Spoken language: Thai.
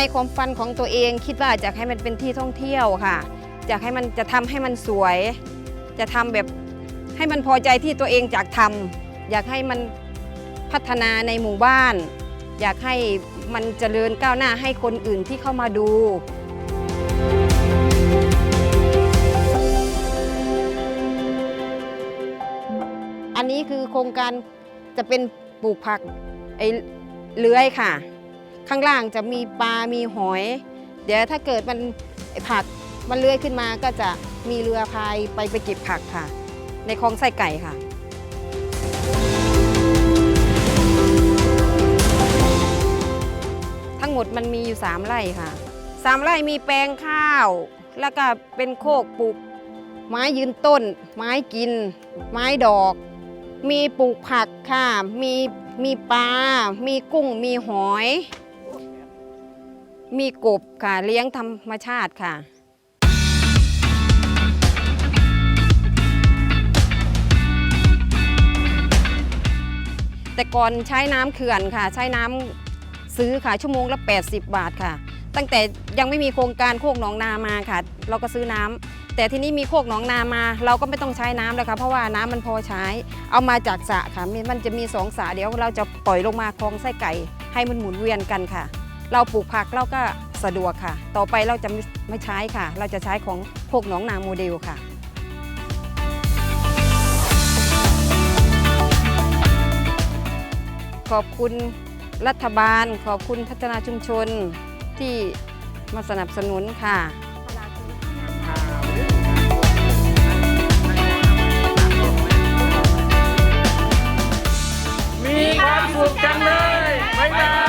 ในความฝันของตัวเองคิดว่าอยากให้มันเป็นที่ท่องเที่ยวค่ะอยากให้มันจะทำให้มันสวย จะทำแบบให้มันพอใจที่ตัวเองอยากทำอยากให้มันพัฒนาในหมู่บ้าน อยากให้มันเจริญก้าวหน้าให้คนอื่นที่เข้ามาดูอันนี้คือโครงการจะเป็นปลูกผักไอเลื้อยค่ะ ข้างล่างจะมีปลา มีหอย เดี๋ยวถ้าเกิดมันผักมันเลื้อยขึ้นมาก็จะมีเรือพายไปไปเก็บผักค่ะ ในคลองไส้ไก่ค่ะ ทั้งหมดมันมีอยู่ 3ไร่ค่ะสามไร่มีแปลงข้าว แล้วก็เป็นโคกปลูก ไม้ยืนต้น ไม้กิน ไม้ดอก มีปลูกผักค่ะ มีมีปลา มีกุ้ง มีหอย มีกบค่ะเลี้ยงธรรมชาติค่ะ แต่ก่อนใช้น้ำเขื่อนค่ะ ใช้น้ำซื้อค่ะชั่วโมงละ 80 บาทค่ะ ตั้งแต่ยังไม่มีโครงการโคกหนองนามาค่ะ เราก็ซื้อน้ำแต่ทีนี้มีโคกหนองนามา เราก็ไม่ต้องใช้น้ำแล้วค่ะเพราะว่าน้ำมันพอใช้ เอามาจากสระค่ะมีมันจะมีสองสระเดี๋ยวเราจะปล่อยลงมาคลองไส้ไก่ ให้มันหมุนเวียนกันค่ะ เราปลูกผักเราก็สะดวกค่ะ ต่อไปเราจะไม่ใช้ค่ะ เราจะใช้ของโคกหนองนาโมเดลค่ะขอบคุณรัฐบาล ขอบคุณพัฒนาชุมชนที่มาสนับสนุนค่ะ มีความสุขจังเลย บ๊ายบาย